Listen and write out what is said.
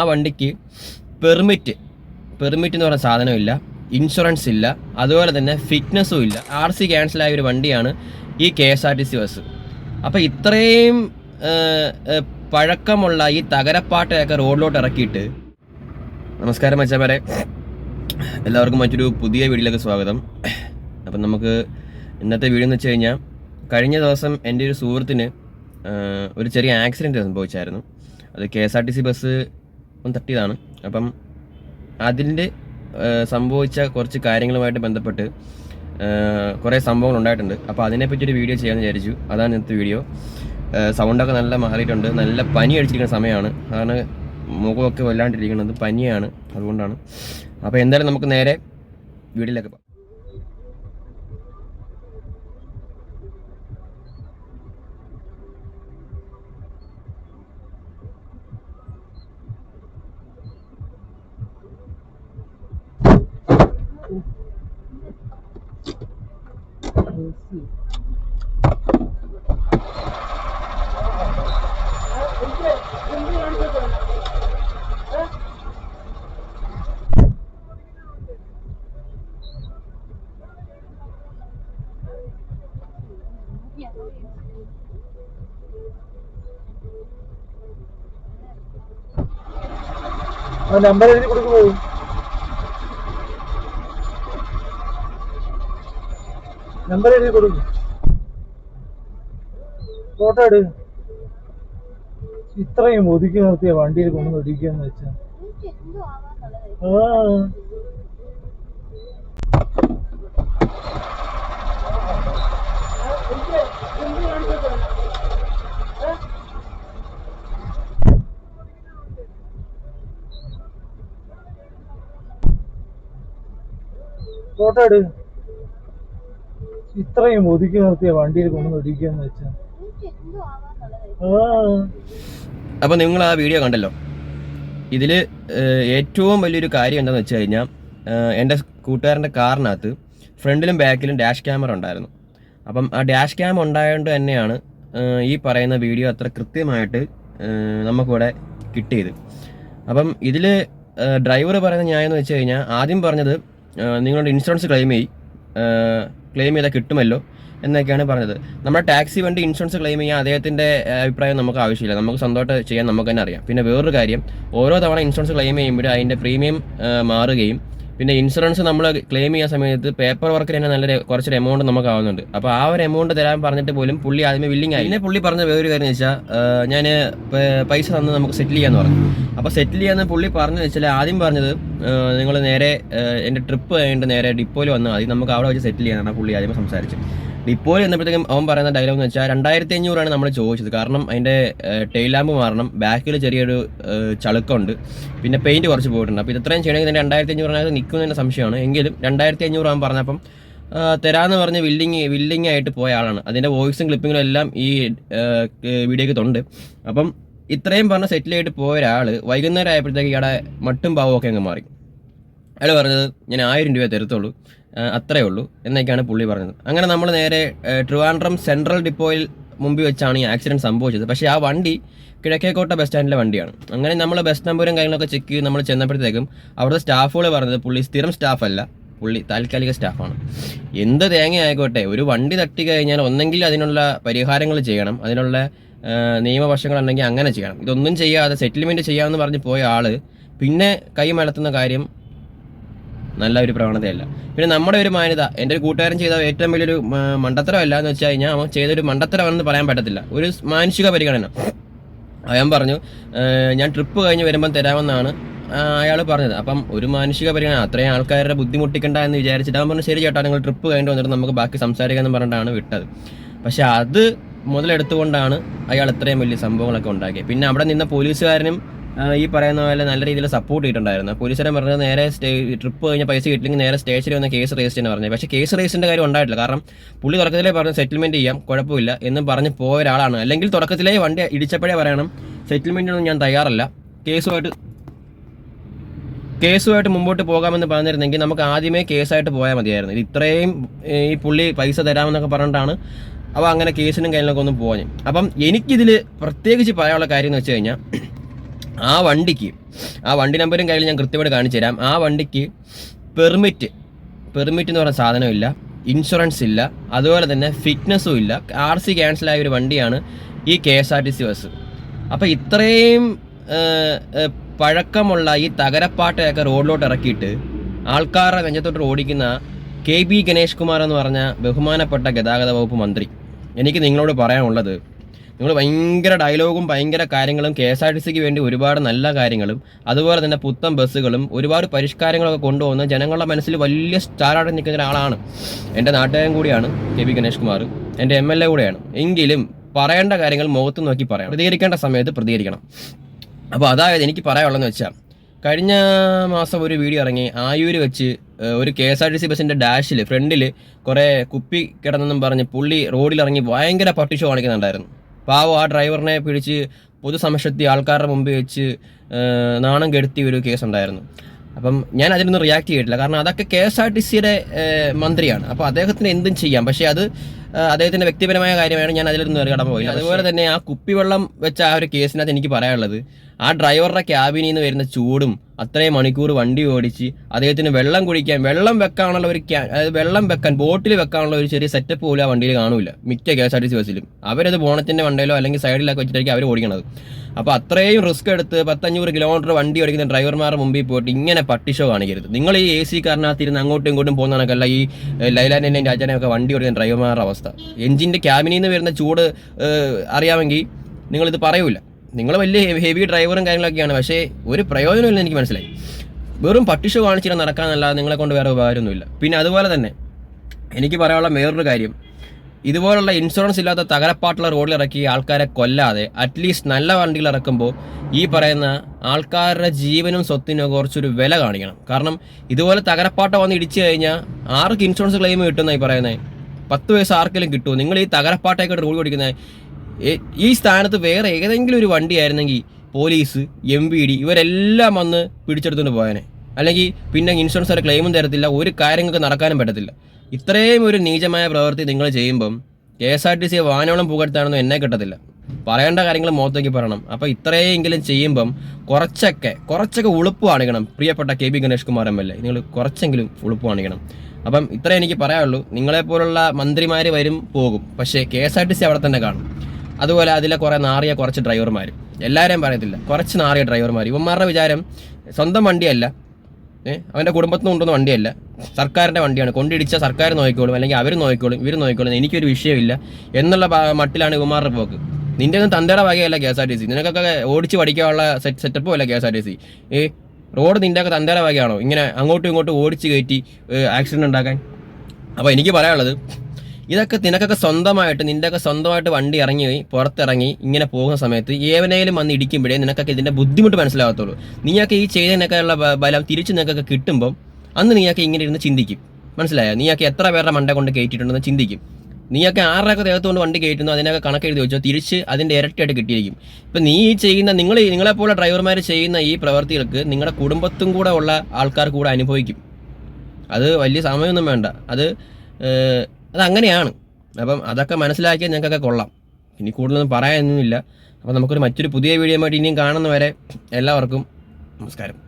ആ വണ്ടിക്ക് permit permit എന്ന് പറയുന്ന സാധനമില്ല ഇൻഷുറൻസ് ഇല്ല അതുപോലെ തന്നെ ഫിറ്റ്നസ്സും ഇല്ല. ആർ സി ക്യാൻസലായ ഒരു വണ്ടിയാണ് ഈ K S R T C bus അപ്പോൾ ഇത്രയും പഴക്കമുള്ള ഈ തകരപ്പാട്ടയൊക്കെ റോഡിലോട്ട് ഇറക്കിയിട്ട് നമസ്കാരം മച്ചാമാരെ. എല്ലാവർക്കും മറ്റൊരു പുതിയ വീഡിയോയിലേക്ക് സ്വാഗതം. അപ്പം നമുക്ക് ഇന്നത്തെ വീഡിയോ എന്ന് വെച്ച് കഴിഞ്ഞാൽ കഴിഞ്ഞ ദിവസം എന്റെ ഒരു സുഹൃത്തിന് ഒരു ചെറിയ ആക്സിഡന്റ് സംഭവിച്ചായിരുന്നു. അത് K S R T C bus ഒന്ന് തട്ടിയതാണ്. അപ്പം അതിന്റെ സംഭവിച്ച കുറച്ച് കാര്യങ്ങളുമായിട്ട് ബന്ധപ്പെട്ട് കുറേ സംഭവങ്ങൾ ഉണ്ടായിട്ടുണ്ട്. അപ്പോൾ അതിനെപ്പറ്റി ഒരു വീഡിയോ ചെയ്യാമെന്ന് വിചാരിച്ചു. അതാണ് ഇന്നത്തെ വീഡിയോ. സൗണ്ടൊക്കെ നല്ല മാറിയിട്ടുണ്ട്. നല്ല പനി അടിച്ചിരിക്കുന്ന സമയമാണ്. അതാണ് മുഖമൊക്കെ വല്ലാണ്ടിരിക്കുന്നത്. പനിയാണ്. അതുകൊണ്ടാണ്. അപ്പോൾ എന്തായാലും നമുക്ക് നേരെ വീട്ടിലേക്ക് ആ നമ്പർ എഴുതി കൊടുക്കുമോ നമ്പർ എഴുതി കൊടുക്കും. ഫോട്ടോ എടു ഇത്രയും ഒതുക്കി നിർത്തിയ വണ്ടിയിൽ കൊണ്ടു ഒടിക്കാന്ന് വെച്ചാ. ഫോട്ടോ എടു ഇത്രയും ഒതുക്കി നിർത്തിയ വണ്ടിയിൽ കൊണ്ടു ഒതുക്കിയെന്ന് വെച്ചാ. ആ. അപ്പോൾ നിങ്ങൾ ആ വീഡിയോ കണ്ടല്ലോ. ഇതിൽ ഏറ്റവും വലിയൊരു കാര്യം എന്താണെന്ന് വെച്ച് കഴിഞ്ഞാൽ എന്റെ കൂട്ടുകാരന്റെ കാറിനകത്ത് ഫ്രണ്ടിലും ബാക്കിലും ഡാഷ് ക്യാമറ ഉണ്ടായിരുന്നു. അപ്പം ആ ഡാഷ് ക്യാം ഉണ്ടായതുകൊണ്ട് തന്നെയാണ് ഈ പറയുന്ന വീഡിയോ അത്ര കൃത്യമായിട്ട് നമുക്കിവിടെ കിട്ടിയത്. അപ്പം ഇതിൽ ഡ്രൈവർ പറയുന്ന ന്യായം എന്ന് വെച്ച് കഴിഞ്ഞാൽ ആദ്യം പറഞ്ഞത് നിങ്ങളുടെ ഇൻഷുറൻസ് ക്ലെയിം ചെയ്യും ക്ലെയിം ചെയ്താൽ കിട്ടുമല്ലോ എന്നൊക്കെയാണ് പറഞ്ഞത്. നമ്മുടെ ടാക്സി വണ്ടി ഇൻഷുറൻസ് ക്ലെയിം ചെയ്യാൻ അദ്ദേഹത്തിന്റെ അഭിപ്രായം നമുക്ക് ആവശ്യമില്ല. നമുക്ക് സ്വന്തമായിട്ട് ചെയ്യാൻ നമുക്ക് തന്നെ അറിയാം. പിന്നെ വേറൊരു കാര്യം ഓരോ തവണ ഇൻഷുറൻസ് ക്ലെയിം ചെയ്യുമ്പോൾ അതിന്റെ പ്രീമിയം മാറുകയും പിന്നെ ഇൻഷുറൻസ് നമ്മൾ ക്ലെയിം ചെയ്യുന്ന സമയത്ത് പേപ്പർ വർക്കിന് തന്നെ നല്ലൊരു കുറച്ചൊരു എമൗണ്ട് നമുക്ക് ആവുന്നുണ്ട്. അപ്പോൾ ആ ഒരു എമൗണ്ട് തരാൻ പറഞ്ഞിട്ട് പോലും പുള്ളി ആദ്യമേ വില്ലിങ് ആയി. പിന്നെ പുള്ളി പറഞ്ഞ വേറൊരു കാര്യം വെച്ചാൽ ഞാൻ പൈസ തന്ന് നമുക്ക് സെറ്റിൽ ചെയ്യാന്ന് പറഞ്ഞു. അപ്പോൾ സെറ്റിൽ ചെയ്യാന്ന് പുള്ളി പറഞ്ഞു വെച്ചാൽ ആദ്യം പറഞ്ഞത് നിങ്ങൾ നേരെ എന്റെ ട്രിപ്പ് കഴിഞ്ഞിട്ട് നേരെ ഡിപ്പോയിൽ വന്നാൽ മതി. നമുക്ക് അവിടെ വെച്ച് സെറ്റിൽ ചെയ്യാനാണ് പുള്ളി ആദ്യമേ സംസാരിച്ചത്. ഡിപ്പോയിൽ ചെന്നപ്പോഴത്തേക്കും അവൻ പറയുന്ന ഡയലോഗ് എന്ന് വെച്ചാൽ രണ്ടായിരത്തി അഞ്ഞൂറാണ് നമ്മൾ ചോദിച്ചത്. കാരണം അതിന്റെ ടെയിൽ ലാമ്പ് മാറണം. ബാക്കിൽ ചെറിയൊരു ചളുക്കമുണ്ട്. പിന്നെ പെയിന്റ് കുറച്ച് പോയിട്ടുണ്ട്. അപ്പോൾ ഇത് ഇത്രയും ചെയ്യണമെങ്കിൽ തന്നെ രണ്ടായിരത്തി അഞ്ഞൂറിനകത്ത് നിൽക്കുന്നതിന്റെ സംശയമാണ്. എങ്കിലും രണ്ടായിരത്തി അഞ്ഞൂറ് അവൻ പറഞ്ഞപ്പം തരാമെന്ന് പറഞ്ഞ് വില്ലിങ് വില്ലിങ് ആയിട്ട് പോയ ആളാണ്. അതിന്റെ വോയിസും ക്ലിപ്പിങ്ങും എല്ലാം ഈ വീഡിയോയ്ക്ക് തൊണ്ട്. അപ്പം ഇത്രയും പറഞ്ഞ് സെറ്റിൽ ആയിട്ട് പോയ ഒരാൾ വൈകുന്നേരം ആയപ്പോഴത്തേക്ക് ഇയാളെ മട്ടും പാവമൊക്കെ അങ്ങ് മാറി. അയാൾ പറഞ്ഞത് ഞാൻ ആയിരം രൂപ തരത്തുള്ളൂ. അത്രേ ഉള്ളൂ എന്നൊക്കെയാണ് പുള്ളി പറഞ്ഞത്. അങ്ങനെ നമ്മൾ നേരെ ട്രിവാൻഡ്രം സെൻട്രൽ ഡിപ്പോയിൽ മുമ്പിൽ വെച്ചാണ് ഈ ആക്സിഡന്റ് സംഭവിച്ചത്. പക്ഷേ ആ വണ്ടി കിഴക്കേക്കോട്ട ബസ് സ്റ്റാൻഡിലെ വണ്ടിയാണ്. അങ്ങനെ നമ്മൾ ബസ് നമ്പറും കാര്യങ്ങളൊക്കെ ചെക്ക് ചെയ്ത് നമ്മൾ ചെന്നപ്പോഴത്തേക്കും അവിടുത്തെ സ്റ്റാഫുകൾ പറഞ്ഞത് പുള്ളി സ്ഥിരം സ്റ്റാഫല്ല പുള്ളി താൽക്കാലിക സ്റ്റാഫാണ്. എന്ത് തേങ്ങ ആയിക്കോട്ടെ ഒരു വണ്ടി തട്ടി കഴിഞ്ഞാൽ ഒന്നെങ്കിൽ അതിനുള്ള പരിഹാരങ്ങൾ ചെയ്യണം അതിനുള്ള നിയമവശങ്ങളുണ്ടെങ്കിൽ അങ്ങനെ ചെയ്യണം. ഇതൊന്നും ചെയ്യാതെ സെറ്റിൽമെന്റ് ചെയ്യാമെന്ന് പറഞ്ഞ് പോയ ആൾ പിന്നെ കൈമലത്തുന്ന കാര്യം നല്ല ഒരു പ്രവണതയല്ല. പിന്നെ നമ്മുടെ ഒരു മാന്യത എന്റെ ഒരു കൂട്ടുകാരൻ ചെയ്ത ഏറ്റവും വലിയൊരു മണ്ടത്തരമല്ല എന്ന് വെച്ച് കഴിഞ്ഞാൽ അവൻ ചെയ്തൊരു മണ്ടത്തരമാണെന്ന് പറയാൻ പറ്റത്തില്ല. ഒരു മാനുഷിക പരിഗണന. അയാൻ പറഞ്ഞു "ഏഹ് ഞാൻ ട്രിപ്പ് കഴിഞ്ഞ് വരുമ്പം തരാമെന്നാണ് അയാൾ പറഞ്ഞത്. അപ്പം ഒരു മാനുഷിക പരിഗണന അത്രയും ആൾക്കാരുടെ ബുദ്ധിമുട്ടിക്കണ്ട എന്ന് വിചാരിച്ചിട്ട് അവൻ പറഞ്ഞു ശരി ചേട്ടാ നിങ്ങൾ ട്രിപ്പ് കഴിഞ്ഞിട്ട് വന്നിട്ട് നമുക്ക് ബാക്കി സംസാരിക്കാമെന്ന് പറഞ്ഞിട്ടാണ് വിട്ടത്. പക്ഷെ അത് മുതലെടുത്തുകൊണ്ടാണ് അയാൾ ഇത്രയും വലിയ സംഭവങ്ങളൊക്കെ ഉണ്ടാക്കിയത്. പിന്നെ അവിടെ നിന്ന പോലീസുകാരനും ഈ പറയുന്ന പോലെ നല്ല രീതിയിൽ സപ്പോർട്ട് ചെയ്തിട്ടുണ്ടായിരുന്നു. പോലീസുകാരൻ പറഞ്ഞത് നേരെ ട്രിപ്പ് കഴിഞ്ഞ പൈസ കിട്ടില്ലെങ്കിൽ നേരെ സ്റ്റേഷനിൽ വന്ന് കേസ് രജിസ്റ്റർ എന്ന് പറഞ്ഞത് പക്ഷേ കേസ് രജിസ്റ്ററിന്റെ കാര്യം ഉണ്ടായിട്ടില്ല. കാരണം പുള്ളി തുടക്കത്തിലേ പറഞ്ഞു സെറ്റിൽമെന്റ് ചെയ്യാം കുഴപ്പമില്ല എന്ന് പറഞ്ഞ് പോയ ഒരാളാണ്. അല്ലെങ്കിൽ തുടക്കത്തിലേ വണ്ടി ഇടിച്ചപ്പോഴേ പറയണം സെറ്റിൽമെന്റിനൊന്നും ഞാൻ തയ്യാറല്ല. കേസുമായിട്ട് കേസുമായിട്ട് മുമ്പോട്ട് പോകാമെന്ന് പറഞ്ഞിരുന്നെങ്കിൽ നമുക്ക് ആദ്യമേ കേസായിട്ട് പോയാൽ മതിയായിരുന്നു. ഇത് ഇത്രയും ഈ പുള്ളി പൈസ തരാമെന്നൊക്കെ പറഞ്ഞിട്ടാണ് അപ്പോൾ അങ്ങനെ കേസിനും കാര്യങ്ങളൊക്കെ ഒന്നും പോകാൻ അപ്പം എനിക്കിതിൽ പ്രത്യേകിച്ച് പറയാനുള്ള കാര്യം എന്ന് വെച്ച് കഴിഞ്ഞാൽ ആ വണ്ടിക്ക് ആ വണ്ടി നമ്പറും കയ്യിൽ ഞാൻ കൃത്യമായിട്ട് കാണിച്ചു തരാം. ആ വണ്ടിക്ക് പെർമിറ്റ് പെർമിറ്റ് എന്ന് പറയുന്ന സാധനമില്ല ഇൻഷുറൻസ് ഇല്ല അതുപോലെ തന്നെ ഫിറ്റ്നസ്സും ഇല്ല. ആർ സി ആയ ഒരു വണ്ടിയാണ് ഈ K S R T C bus അപ്പോൾ ഇത്രയും പഴക്കമുള്ള ഈ തകരപ്പാട്ടയൊക്കെ റോഡിലോട്ട് ഇറക്കിയിട്ട് ആൾക്കാരുടെ നെഞ്ചത്തോട്ട് ഓടിക്കുന്ന കെ ബി ഗണേഷ് കുമാർ എന്ന് പറഞ്ഞ ബഹുമാനപ്പെട്ട ഗതാഗത വകുപ്പ് മന്ത്രി. എനിക്ക് നിങ്ങളോട് പറയാനുള്ളത് നിങ്ങൾ ഭയങ്കര ഡയലോഗും ഭയങ്കര കാര്യങ്ങളും കെ എസ് ആർ ടി സിക്ക് വേണ്ടി ഒരുപാട് നല്ല കാര്യങ്ങളും അതുപോലെ തന്നെ പുത്തൻ ബസ്സുകളും ഒരുപാട് പരിഷ്കാരങ്ങളൊക്കെ കൊണ്ടുവന്ന് ജനങ്ങളുടെ മനസ്സിൽ വലിയ സ്റ്റാറായിട്ട് നിൽക്കുന്ന ഒരാളാണ് എന്റെ നാട്ടുകാരൻ കൂടിയാണ് കെ വി ഗണേഷ് കുമാർ. എന്റെ എം എൽ എ കൂടെയാണ്. എങ്കിലും പറയേണ്ട കാര്യങ്ങൾ മുഖത്ത് നോക്കി പറയാം പ്രതികരിക്കേണ്ട സമയത്ത് പ്രതികരിക്കണം. അപ്പോൾ അതായത് എനിക്ക് പറയാനുള്ളതെന്ന് വെച്ചാൽ കഴിഞ്ഞ മാസം ഒരു വീഡിയോ ഇറങ്ങി ആയൂര് വെച്ച് ഒരു K S R T C ബസ്സിന്റെ ഡാഷിൽ ഫ്രണ്ടിൽ കുറേ കുപ്പി കിടന്നെന്നും പറഞ്ഞ് പുള്ളി റോഡിൽ റോഡിലിറങ്ങി ഭയങ്കര പട്ടിഷോ കാണിക്കുന്നുണ്ടായിരുന്നു. പാവം ആ ഡ്രൈവറിനെ പിടിച്ച് പൊതുസമക്ഷത്തി ആൾക്കാരുടെ മുമ്പിൽ വെച്ച് നാണം കെടുത്തിയ ഒരു കേസ് ഉണ്ടായിരുന്നു അപ്പം ഞാൻ അതിനൊന്നും റിയാക്ട് ചെയ്തിട്ടില്ല. കാരണം അതൊക്കെ കെ എസ് ആർ ടി സിയുടെ മന്ത്രിയാണ്. അപ്പോൾ അദ്ദേഹത്തിന് എന്തും ചെയ്യാം. പക്ഷേ അത് അദ്ദേഹത്തിന്റെ വ്യക്തിപരമായ കാര്യമാണ് ഞാൻ അതിലൊന്നും കടമ പോയില്ല. അതുപോലെ തന്നെ ആ കുപ്പിവെള്ളം വെച്ച ആ ഒരു കേസിനകത്ത് എനിക്ക് പറയാനുള്ളത് ആ ഡ്രൈവറുടെ ക്യാബിനിൽ നിന്ന് വരുന്ന ചൂടും അത്രയും മണിക്കൂർ വണ്ടി ഓടിച്ച് അദ്ദേഹത്തിന് വെള്ളം കുടിക്കാൻ വെള്ളം വെക്കാനുള്ള ഒരു ക്യാ അതായത് വെള്ളം വെക്കാൻ ബോട്ടിൽ വെക്കാനുള്ള ഒരു ചെറിയ സെറ്റപ്പ് പോലും ആ വണ്ടിയിൽ കാണൂല. മിക്ക K S R T C ബസ്സിലും. അവരത് ബോണത്തിന്റെ വണ്ടിയിലോ അല്ലെങ്കിൽ സൈഡിലൊക്കെ വെച്ചിട്ടായിരിക്കും അവർ ഓടിക്കണത്. അപ്പോൾ അത്രയും റിസ്ക് എടുത്ത് പത്തഞ്ഞൂറ് കിലോമീറ്റർ വണ്ടി ഓടിക്കുന്ന ഡ്രൈവർമാരുടെ മുമ്പിൽ പോയിട്ട് ഇങ്ങനെ പട്ടിഷോ കാണിക്കരുത്. നിങ്ങൾ ഈ എ സി കാരനകത്തിരുന്ന് അങ്ങോട്ടും ഇങ്ങോട്ടും പോകുന്ന കണക്കല്ല ഈ രാജാനെയും രാജാനെയൊക്കെ വണ്ടി ഓടിക്കുന്ന ഡ്രൈവർമാരുടെ അവസ്ഥ. എഞ്ചിന്റെ ക്യാബിനിൽ നിന്ന് വരുന്ന ചൂട് അറിയാമെങ്കിൽ നിങ്ങളിത് പറയൂല. നിങ്ങൾ വലിയ ഹെവി ഡ്രൈവറും കാര്യങ്ങളൊക്കെയാണ്. പക്ഷേ ഒരു പ്രയോജനമില്ല എനിക്ക് മനസ്സിലായി. വെറും പട്ടിഷോ കാണിച്ചിട്ട് നടക്കാനല്ലാതെ നിങ്ങളെ കൊണ്ട് വേറെ ഉപകാരമൊന്നുമില്ല. പിന്നെ അതുപോലെ തന്നെ എനിക്ക് പറയാനുള്ള വേറൊരു കാര്യം. ഇതുപോലുള്ള ഇൻഷുറൻസ് ഇല്ലാത്ത തകരപ്പാട്ടുള്ള റോഡിൽ ഇറക്കി ആൾക്കാരെ കൊല്ലാതെ അറ്റ്ലീസ്റ്റ് നല്ല വണ്ടികൾ ഇറക്കുമ്പോൾ ഈ പറയുന്ന ആൾക്കാരുടെ ജീവനും സ്വത്തിനും കുറച്ചൊരു വില കാണിക്കണം. കാരണം ഇതുപോലെ തകരപ്പാട്ട വന്ന് ഇടിച്ചു കഴിഞ്ഞാൽ ആർക്ക് ഇൻഷുറൻസ് ക്ലെയിം കിട്ടുമെന്നായി പറയുന്നത് പത്ത് വയസ്സ് ആർക്കെങ്കിലും കിട്ടുമോ? നിങ്ങൾ ഈ തകരപ്പാട്ടയൊക്കെ റോഡ് ഓടിക്കുന്നത് ഈ സ്ഥാനത്ത് വേറെ ഏതെങ്കിലും ഒരു വണ്ടിയായിരുന്നെങ്കിൽ പോലീസ് എം വി ഡി ഇവരെല്ലാം വന്ന് പിടിച്ചെടുത്തുകൊണ്ട് പോയനെ. അല്ലെങ്കിൽ പിന്നെ ഇൻഷുറൻസ് ഒരു ക്ലെയിമും തരത്തില്ല ഒരു കാര്യങ്ങൾക്ക് നടക്കാനും പറ്റത്തില്ല. ഇത്രയും ഒരു നീചമായ പ്രവൃത്തി നിങ്ങൾ ചെയ്യുമ്പം K S R T C വാനോളം പുകഴ്ത്താനൊന്നും എന്നെ കിട്ടത്തില്ല. പറയേണ്ട കാര്യങ്ങൾ മുഖത്തേക്ക് പറയണം. അപ്പോൾ ഇത്രയെങ്കിലും ചെയ്യുമ്പം കുറച്ചൊക്കെ കുറച്ചൊക്കെ ഉളുപ്പ് കാണിക്കണം. പ്രിയപ്പെട്ട K B Ganesh Kumar M L A നിങ്ങൾ കുറച്ചെങ്കിലും ഉളുപ്പ് കാണിക്കണം. അപ്പം ഇത്രേ എനിക്ക് പറയാനുള്ളൂ. നിങ്ങളെപ്പോലുള്ള മന്ത്രിമാർ വരും പോകും. പക്ഷേ K S R T C അവിടെ തന്നെ കാണും. അതുപോലെ അതിലെ കുറേ നാറിയ കുറച്ച് ഡ്രൈവർമാർ എല്ലാവരെയും പറയത്തില്ല. കുറച്ച് നാറിയ ഡ്രൈവർമാർ ഇവന്മാരുടെ വിചാരം സ്വന്തം വണ്ടിയല്ല. അവന്റെ കുടുംബത്തിൽ കൊണ്ടുവന്ന വണ്ടിയല്ല. സർക്കാരിന്റെ വണ്ടിയാണ്. കൊണ്ടിടിച്ച സർക്കാർ നോക്കിക്കോളും അല്ലെങ്കിൽ അവർ നോക്കിക്കോളും ഇവർ നോക്കിക്കോളും എനിക്കൊരു വിഷയമില്ല. എന്നുള്ള മട്ടിലാണ് ഇവന്മാരുടെ പോക്ക്. നിന്റെ ഒന്നും തന്തയുടെ വകയല്ല K S R T C. നിനക്കൊക്കെ ഓടിച്ച് പഠിക്കാനുള്ള സെറ്റ് സെറ്റപ്പും അല്ല K S R T C. ഏ റോഡ് നിന്റെ ഒക്കെ തന്തയുടെ വകയാണോ? ഇങ്ങനെ അങ്ങോട്ടും ഇങ്ങോട്ടും ഓടിച്ച് കയറ്റി ആക്സിഡന്റ് ഉണ്ടാക്കാൻ? അപ്പോൾ എനിക്ക് പറയാനുള്ളത് ഇതൊക്കെ നിനക്കൊക്കെ സ്വന്തമായിട്ട് നിന്റെയൊക്കെ സ്വന്തമായിട്ട് വണ്ടി ഇറങ്ങി പുറത്തിറങ്ങി ഇങ്ങനെ പോകുന്ന സമയത്ത് ഏവനേലും വന്ന് ഇടിക്കുമ്പോഴേ നിനക്കൊക്കെ ഇതിന്റെ ബുദ്ധിമുട്ട് മനസ്സിലാകത്തുള്ളൂ. നീയൊക്കെ ഈ ചെയ്തതിനൊക്കെയുള്ള ബലം തിരിച്ച് നിനക്കൊക്കെ കിട്ടുമ്പം അന്ന് നീയൊക്കെ ഇങ്ങനെ ഇരുന്ന് ചിന്തിക്കും. മനസ്സിലായോ? നീയൊക്കെ എത്ര പേരുടെ മണ്ട കൊണ്ട് കയറ്റിയിട്ടുണ്ടെന്ന് ചിന്തിക്കും. നീയൊക്കെ ആരുടെയൊക്കെ ദേഹത്തുകൊണ്ട് വണ്ടി കയറ്റുന്നു അതിനൊക്കെ കണക്ക് എഴുതി വെച്ചോ തിരിച്ച് അതിന്റെ ഇരട്ടിയായിട്ട് കിട്ടിയിരിക്കും. ഇപ്പം നീ ഈ ചെയ്യുന്ന നിങ്ങൾ നിങ്ങളെപ്പോലെ ഡ്രൈവർമാർ ചെയ്യുന്ന ഈ പ്രവർത്തികൾക്ക് നിങ്ങളുടെ കുടുംബത്തും കൂടെ ഉള്ള ആൾക്കാർ കൂടെ അനുഭവിക്കും. അത് വലിയ സമയമൊന്നും വേണ്ട. അത് ഏഹ്, അത് അങ്ങനെയാണ് അപ്പം അതൊക്കെ മനസ്സിലാക്കിയാൽ ഞങ്ങൾക്കൊക്കെ കൊള്ളാം. ഇനി കൂടുതലൊന്നും പറയാനൊന്നുമില്ല. അപ്പം നമുക്കൊരു മറ്റൊരു പുതിയ വീഡിയോ ആയിട്ട് ഇനിയും കാണുന്നവരെ എല്ലാവർക്കും നമസ്കാരം.